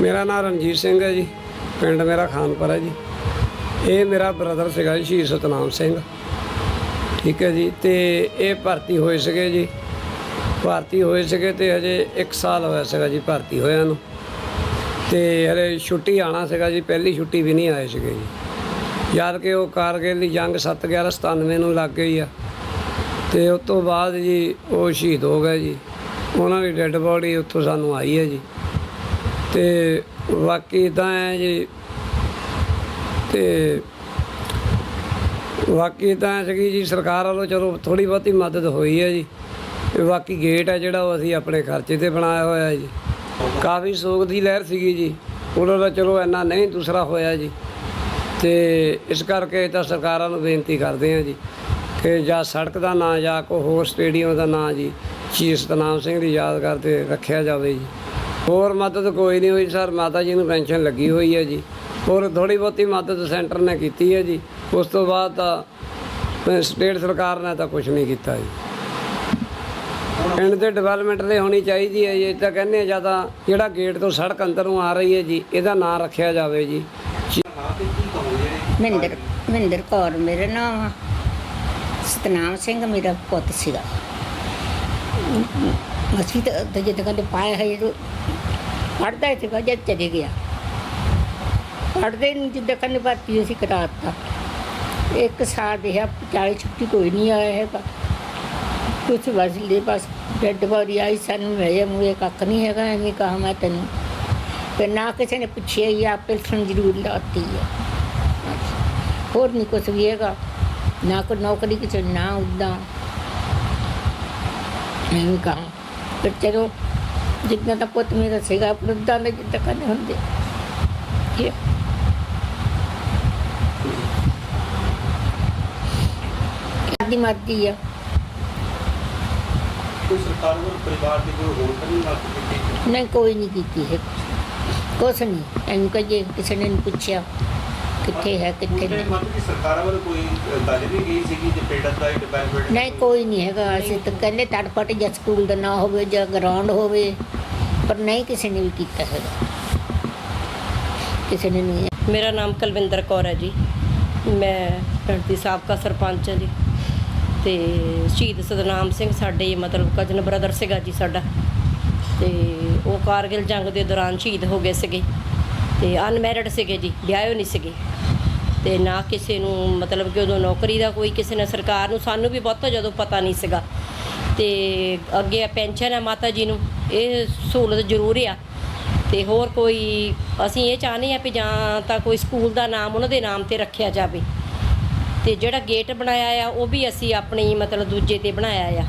ਮੇਰਾ ਨਾਮ ਰਣਜੀਤ ਸਿੰਘ ਹੈ ਜੀ, ਪਿੰਡ ਮੇਰਾ ਖਾਨਪੁਰ ਹੈ ਜੀ। ਇਹ ਮੇਰਾ ਬ੍ਰਦਰ ਸੀਗਾ ਜੀ, ਸ਼ਹੀਦ ਸਤਨਾਮ ਸਿੰਘ। ਠੀਕ ਹੈ ਜੀ, ਤੇ ਇਹ ਭਰਤੀ ਹੋਏ ਸੀਗੇ ਜੀ। ਭਰਤੀ ਹੋਏ ਸੀਗੇ ਤੇ ਹਜੇ 1 ਸਾਲ ਹੋਇਆ ਸੀਗਾ ਜੀ ਭਰਤੀ ਹੋਇਆਂ ਨੂੰ। ਤੇ ਹਲੇ ਛੁੱਟੀ ਆਣਾ ਸੀਗਾ ਜੀ, ਪਹਿਲੀ ਛੁੱਟੀ ਵੀ ਨਹੀਂ ਆਏ ਸੀਗੇ ਜੀ। ਜਦ ਕਿ ਉਹ ਕਾਰਗਿਲ ਦੀ ਜੰਗ 7 11 97 ਨੂੰ ਲੱਗ ਗਈ ਆ। ਤੇ ਉਸ ਤੋਂ ਬਾਅਦ ਜੀ ਉਹ ਸ਼ਹੀਦ ਹੋ ਗਏ ਜੀ। ਉਹਨਾਂ ਦੀ ਡੈੱਡ ਬੋਡੀ ਉੱਥੋਂ ਸਾਨੂੰ ਆਈ ਹੈ ਜੀ। ਤੇ ਬਾਕੀ ਤਾਂ ਹੈ ਜੀ, ਤੇ ਬਾਕੀ ਤਾਂ ਸੀਗੀ ਜੀ, ਸਰਕਾਰ ਵੱਲੋਂ ਚਲੋ ਥੋੜੀ ਬਹੁਤੀ ਮਦਦ ਹੋਈ ਹੈ ਜੀ। ਤੇ ਬਾਕੀ ਗੇਟ ਹੈ ਜਿਹੜਾ ਉਹ ਅਸੀਂ ਆਪਣੇ ਖਰਚੇ ਤੇ ਬਣਾਇਆ ਹੋਇਆ ਹੈ ਜੀ। ਕਾਫੀ ਸੋਗ ਦੀ ਲਹਿਰ ਸੀਗੀ ਜੀ। ਉਹਨਾਂ ਦਾ ਚਲੋ ਇੰਨਾ ਨਹੀਂ, ਦੂਸਰਾ ਹੋਇਆ ਜੀ। ਤੇ ਇਸ ਕਰਕੇ ਤਾਂ ਸਰਕਾਰਾਂ ਨੂੰ ਬੇਨਤੀ ਕਰਦੇ ਹਾਂ ਜੀ ਕਿ ਜਾਂ ਸੜਕ ਦਾ ਨਾਂ ਜਾਂ ਕੋਈ ਹੋਰ ਸਟੇਡੀਅਮ ਦਾ ਨਾਂ ਜੀ, ਸ਼ਹੀਦ ਸਤਨਾਮ ਸਿੰਘ ਦੀ ਯਾਦ ਕਰਦੇ ਰੱਖਿਆ ਜਾਵੇ ਜੀ। ਹੋਰ ਮਦਦ ਕੋਈ ਨਹੀਂ ਹੋਈ ਸਰ, ਮਾਤਾ ਜੀ ਨੂੰ ਪੈਨਸ਼ਨ ਲੱਗੀ ਹੋਈ ਹੈ ਜੀ। ਹੋਰ ਥੋੜੀ ਬਹੁਤੀ ਮਦਦ ਸੈਂਟਰ ਨੇ ਕੀਤੀ ਹੈ ਜੀ। ਉਸ ਤੋਂ ਬਾਅਦ ਤਾਂ ਸਟੇਟ ਸਰਕਾਰ ਨੇ ਤਾਂ ਕੁਝ ਨਹੀਂ ਕੀਤਾ ਜੀ। ਪਿੰਡ ਦੇ ਡਿਵੈਲਪਮੈਂਟ ਲਈ ਹੋਣੀ ਚਾਹੀਦੀ ਹੈ ਜੀ। ਤਾਂ ਕਹਿੰਦੇ ਜ਼ਿਆਦਾ ਜਿਹੜਾ ਗੇਟ ਤੋਂ ਸੜਕ ਅੰਦਰੋਂ ਆ ਰਹੀ ਹੈ ਜੀ, ਇਹਦਾ ਨਾਂ ਰੱਖਿਆ ਜਾਵੇ ਜੀ। ਮਹਿੰਦਰ ਮਹਿੰਦਰ ਕੌਰ ਮੇਰਾ ਨਾਮ ਸਤਨਾਮ ਸਿੰਘ, ਮੇਰਾ ਪੁੱਤ ਸੀਗਾ। ਅਸੀਂ ਤਾਂ ਤਾਂ ਜਿੱਦ ਕਹਿੰਦੇ ਪਾਇਆ ਹੈ ਜਦੋਂ ਪੜਦਾ ਸੀਗਾ ਜਦ ਚਲੇ ਗਿਆ। ਪੜਦੇ ਨੂੰ ਜਿੱਦ ਕਹਿੰਦੇ ਭਰਤੀ ਅਸੀਂ ਕਰਾਤਾ ਇੱਕ ਸਾਲ ਰਿਹਾ 40 ਛੁੱਟੀ ਕੋਈ ਨਹੀਂ ਆਇਆ ਹੈਗਾ। ਕੁਛ ਵਜ਼ਲੇ ਬਸ ਡੈਡ ਬੋਡੀ ਆਈ, ਸਾਨੂੰ ਮੇਰੇ ਮੂਹਰੇ ਕੱਖ ਨਹੀਂ ਹੈਗਾ, ਐਵੇਂ ਕਹਾ ਮੈਂ ਤੈਨੂੰ। ਤੇ ਨਾ ਕਿਸੇ ਨੇ ਪੁੱਛਿਆ ਹੀ ਆ ਪੈਨਸ਼ਨ ਜ਼ਰੂਰ ਲਾਤੀ ਹੈ ਹੋਰ ਨਹੀਂ ਕੁਛ ਵੀ ਹੈਗਾ। ਨਾ ਕੋਈ ਨੌਕਰੀ, ਕਿਸੇ ਨਾ ਉਦਾਂ। ਐਵੇਂ ਕਹਾ। ਪਰ ਚਲੋ ਜਿੰਨਾ ਤਾਂ ਪੁੱਤ ਮੇਰਾ ਸੀਗਾ ਉੱਦਾਂ ਦੇ ਜਿੱਦਾਂ ਕਰਨੇ ਹੁੰਦੇ। ਇਹ ਦੀ ਮਰਜ਼ੀ ਆ। ਕੋਈ ਸਰਕਾਰ ਵੱਲੋਂ ਪਰਿਵਾਰ ਦੀ ਕੋਈ ਹੋਰ ਤਾਂ ਨਹੀਂ ਮਦਦ ਕੀਤੀ? ਨਹੀਂ ਕੋਈ ਨਹੀਂ ਕੀਤੀ ਹੈ ਕੁਛ ਨਹੀਂ। ਐਵੇਂ ਕਹੇ ਕਿਸੇ ਨੇ ਨਹੀਂ ਪੁੱਛਿਆ। ਕਿੱਥੇ ਹੈ ਕਿੱਥੇ ਨਹੀਂ। ਮਤਲਬ ਕਿ ਸਰਕਾਰਾਂ ਵੱਲੋਂ ਕੋਈ ਅ, ਗੱਲ ਨਹੀਂ ਗਈ ਸੀਗੀ ਜੇ ਪਿੰਡ ਦਾ ਡਿਵੈਲਪਮੈਂਟ ਨਹੀਂ ਕੋਈ ਨਹੀਂ ਹੈਗਾ। ਅਸੀਂ ਤਾਂ ਕਹਿੰਦੇ ਤੜਪਟ ਜਾਂ ਸਕੂਲ ਦਾ ਨਾ ਹੋਵੇ ਜਾਂ ਗਰਾਊਂਡ ਹੋਵੇ ਪਰ ਨਹੀਂ ਕਿਸੇ ਨੇ ਵੀ ਕੀਤਾ ਹੈਗਾ। ਕਿਸੇ ਨੇ ਨਹੀਂ ਮੇਰਾ ਨਾਮ ਕੁਲਵਿੰਦਰ ਕੌਰ ਹੈ ਜੀ। ਮੈਂ ਪਿੰਡ ਦੀ ਸਾਬਕਾ ਸਰਪੰਚ ਹਾਂ ਜੀ। ਤੇ ਸ਼ਹੀਦ ਸਤਨਾਮ ਸਿੰਘ ਸਾਡੇ ਮਤਲਬ ਕਜ਼ਨ ਬ੍ਰਦਰ ਸੀਗਾ ਜੀ ਸਾਡਾ। ਤੇ ਉਹ ਕਾਰਗਿਲ ਜੰਗ ਦੇ ਦੌਰਾਨ ਸ਼ਹੀਦ ਹੋ ਗਏ ਸੀਗੇ। ਤੇ ਅਨਮੈਰਿਡ ਸੀਗੇ ਜੀ ਵਿਆਹਿਓ ਨਹੀਂ ਸੀਗੇ। ਤੇ ਨਾ ਕਿਸੇ ਨੂੰ ਮਤਲਬ ਕਿ ਉਦੋਂ ਨੌਕਰੀ ਦਾ ਕੋਈ ਕਿਸੇ ਨੇ, ਸਰਕਾਰ ਨੂੰ ਸਾਨੂੰ ਵੀ ਬਹੁਤਾ ਜਦੋਂ ਪਤਾ ਨਹੀਂ ਸੀਗਾ। ਤੇ ਅੱਗੇ ਪੈਨਸ਼ਨ ਹੈ ਮਾਤਾ ਜੀ ਨੂੰ, ਇਹ ਸਹੂਲਤ ਜ਼ਰੂਰ ਆ। ਤੇ ਹੋਰ ਕੋਈ, ਅਸੀਂ ਇਹ ਚਾਹੁੰਦੇ ਆ ਵੀ ਜਾਂ ਤਾਂ ਕੋਈ ਸਕੂਲ ਦਾ ਨਾਮ ਉਹਨਾਂ ਦੇ ਨਾਮ ਤੇ ਰੱਖਿਆ ਜਾਵੇ। ਤੇ ਜਿਹੜਾ ਗੇਟ ਬਣਾਇਆ ਆ, ਉਹ ਵੀ ਅਸੀਂ ਆਪਣੀ ਮਤਲਬ ਦੂਜੇ ਤੇ ਬਣਾਇਆ ਆ।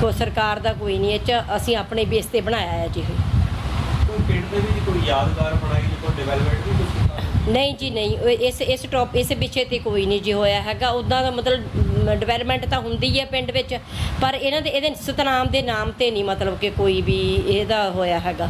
ਕੋ ਸਰਕਾਰ ਦਾ ਕੋਈ ਨਹੀਂ, ਇਹ ਚ ਅਸੀਂ ਆਪਣੇ ਬੇਸ ਤੇ ਬਣਾਇਆ ਆ ਜੀ ਪਿੰਡ ਦੇ ਵਿੱਚ ਕੋਈ ਯਾਦਗਾਰ ਬਣਾਈ ਕੋਈ ਡਿਵੈਲਪਮੈਂਟ ਨਹੀਂ ਕੁਝ ਨਹੀਂ ਜੀ, ਨਹੀਂ। ਉਹ ਇਸ ਇਸ ਟੌਪ ਇਸ ਵਿਸ਼ੇ ਤੇ ਕੋਈ ਨਹੀਂ ਜੀ ਹੋਇਆ ਹੈਗਾ। ਉਦਾਂ ਦਾ ਮਤਲਬ ਡਿਵੈਲਪਮੈਂਟ ਤਾਂ ਹੁੰਦੀ ਹੈ ਪਿੰਡ ਵਿੱਚ, ਪਰ ਇਹਨਾਂ ਦੇ, ਇਹਦੇ ਸਤਨਾਮ ਦੇ ਨਾਮ ਤੇ ਨਹੀਂ ਮਤਲਬ ਕਿ ਕੋਈ ਵੀ ਇਹਦਾ ਹੋਇਆ ਹੈਗਾ।